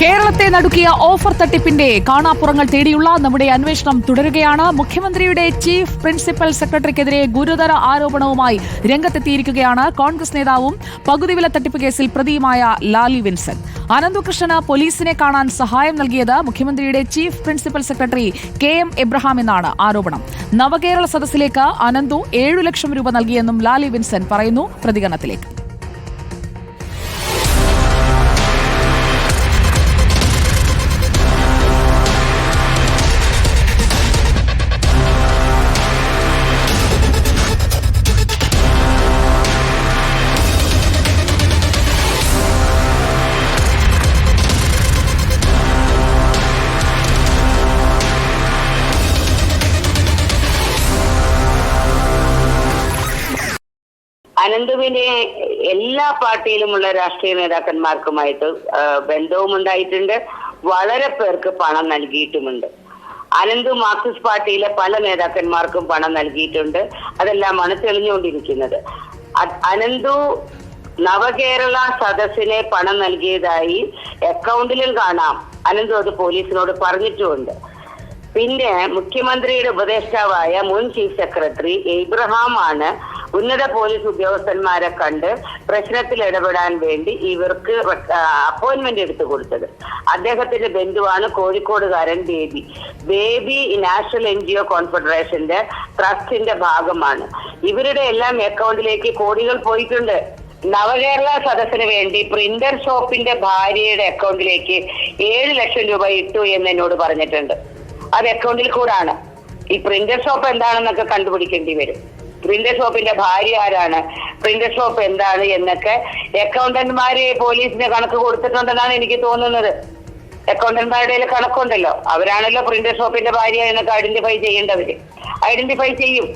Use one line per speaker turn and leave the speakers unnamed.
കേരളത്തെ നടുക്കിയ ഓഫർ തട്ടിപ്പിന്റെ കാണാപ്പുറങ്ങൾ തേടിയുള്ള നമ്മുടെ അന്വേഷണം തുടരുകയാണ്. മുഖ്യമന്ത്രിയുടെ ചീഫ് പ്രിൻസിപ്പൽ സെക്രട്ടറിക്കെതിരെ ഗുരുതര ആരോപണവുമായി രംഗത്തെത്തിയിരിക്കുകയാണ് കോൺഗ്രസ് നേതാവും പകുതിവില തട്ടിപ്പ് കേസിൽ പ്രതിയുമായ ലാലി വിൻസെന്റ് അനന്തുകൃഷ്ണന് പോലീസിനെ കാണാൻ സഹായം നൽകിയത് മുഖ്യമന്ത്രിയുടെ chief principal secretary K M Abraham എന്നാണ് ആരോപണം. നവകേരള സദസ്സിലേക്ക് അനന്തു ഏഴു ലക്ഷം രൂപ നൽകിയെന്നും ലാലി വിൻസെന്റ് പറയുന്നു. പ്രതികരണത്തിലേക്ക്.
അനന്തുവിനെ എല്ലാ പാർട്ടിയിലുമുള്ള രാഷ്ട്രീയ നേതാക്കന്മാർക്കുമായിട്ട് ബന്ധവും ഉണ്ടായിട്ടുണ്ട് വളരെ പേർക്ക് പണം നൽകിയിട്ടുമുണ്ട്. അനന്തു മാർക്സിസ്റ്റ് പാർട്ടിയിലെ പല നേതാക്കന്മാർക്കും പണം നൽകിയിട്ടുണ്ട്. അതെല്ലാമാണ് തെളിഞ്ഞുകൊണ്ടിരിക്കുന്നത്. അനന്തു നവകേരള സദസ്സിനെ പണം നൽകിയതായി അക്കൗണ്ടിലും കാണാം. അനന്തു അത് പോലീസിനോട് പറഞ്ഞിട്ടുമുണ്ട്. പിന്നെ മുഖ്യമന്ത്രിയുടെ ഉപദേഷ്ടാവായ മുൻ ചീഫ് സെക്രട്ടറി ഇബ്രഹാം ആണ് ഉന്നത പോലീസ് ഉദ്യോഗസ്ഥന്മാരെ കണ്ട് പ്രശ്നത്തിൽ ഇടപെടാൻ വേണ്ടി ഇവർക്ക് അപ്പോയിന്റ്മെന്റ് എടുത്തു കൊടുത്തത്. അദ്ദേഹത്തിന്റെ ബന്ധുവാണ് കോഴിക്കോടുകാരൻ Baby. Baby national N G O കോൺഫെഡറേഷന്റെ ട്രസ്റ്റിന്റെ ഭാഗമാണ്. ഇവരുടെ എല്ലാം അക്കൗണ്ടിലേക്ക് കോടികൾ പോയിട്ടുണ്ട്. നവകേരള സദസ്സിന് വേണ്ടി പ്രിന്റർ ഷോപ്പിന്റെ ഭാര്യയുടെ അക്കൗണ്ടിലേക്ക് ഏഴ് ലക്ഷം രൂപ ഇട്ടു എന്ന് എന്നോട് പറഞ്ഞിട്ടുണ്ട്. അത് അക്കൗണ്ടിൽ കൂടാണ്. ഈ പ്രിന്റർ ഷോപ്പ് എന്താണെന്നൊക്കെ കണ്ടുപിടിക്കേണ്ടി വരും. പ്രിന്റർ ഷോപ്പിന്റെ ഭാര്യ ആരാണ്? പ്രിന്റർ ഷോപ്പ് എന്താണ് എന്നൊക്കെ അക്കൗണ്ടന്റ്മാര് പോലീസിന് കണക്ക് കൊടുത്തിട്ടുണ്ടെന്നാണ് എനിക്ക് തോന്നുന്നത്. അക്കൗണ്ടന്റ്മാരുടെ കണക്കുണ്ടല്ലോ. അവരാണല്ലോ പ്രിന്റർ ഷോപ്പിന്റെ ഭാര്യ എന്നൊക്കെ ഐഡന്റിഫൈ ചെയ്യേണ്ടവര്. ഐഡന്റിഫൈ ചെയ്യും.